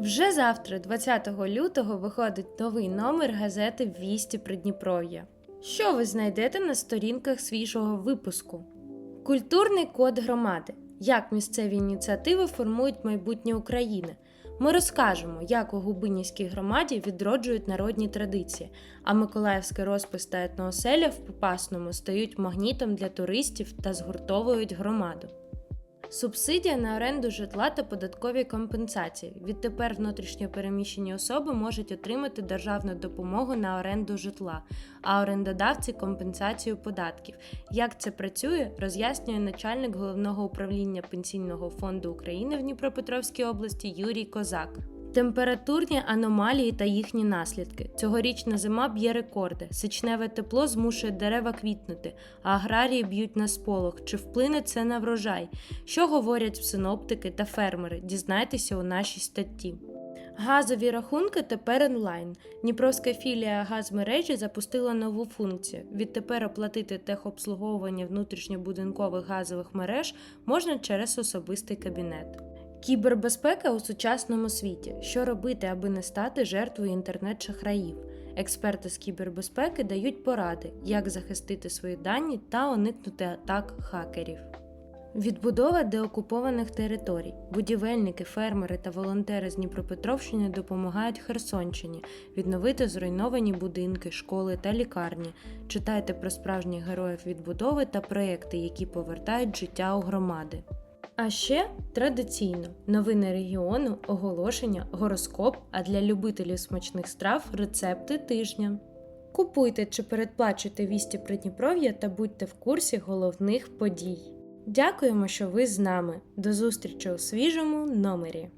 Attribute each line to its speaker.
Speaker 1: Вже завтра, 20 лютого, виходить новий номер газети Вісті Придніпров'я. Що ви знайдете на сторінках свіжого випуску? Культурний код громади. Як місцеві ініціативи формують майбутнє України. Ми розкажемо, як у Губинівській громаді відроджують народні традиції, а Миколаївський розпис та етнооселя в Попасному стають магнітом для туристів та згуртовують громаду. Субсидія на оренду житла та податкові компенсації. Відтепер внутрішньо переміщені особи можуть отримати державну допомогу на оренду житла, а орендодавці компенсацію податків. Як це працює, роз'яснює начальник головного управління Пенсійного фонду України в Дніпропетровській області Юрій Козак. Температурні аномалії та їхні наслідки. Цьогорічна зима б'є рекорди. Сичневе тепло змушує дерева квітнути, а аграрії б'ють на сполох. Чи вплине це на врожай? Що говорять синоптики та фермери? Дізнайтеся у нашій статті. Газові рахунки тепер онлайн. Дніпровська філія газмережі запустила нову функцію. Відтепер оплатити техобслуговування внутрішньобудинкових газових мереж можна через особистий кабінет. Кібербезпека у сучасному світі. Що робити, аби не стати жертвою інтернет-шахраїв? Експерти з кібербезпеки дають поради, як захистити свої дані та уникнути атак хакерів. Відбудова деокупованих територій. Будівельники, фермери та волонтери з Дніпропетровщини допомагають Херсонщині відновити зруйновані будинки, школи та лікарні. Читайте про справжніх героїв відбудови та проекти, які повертають життя у громади. А ще традиційно новини регіону, оголошення, гороскоп, а для любителів смачних страв рецепти тижня. Купуйте чи передплачуйте вісті Придніпров'я та будьте в курсі головних подій. Дякуємо, що ви з нами. До зустрічі у свіжому номері.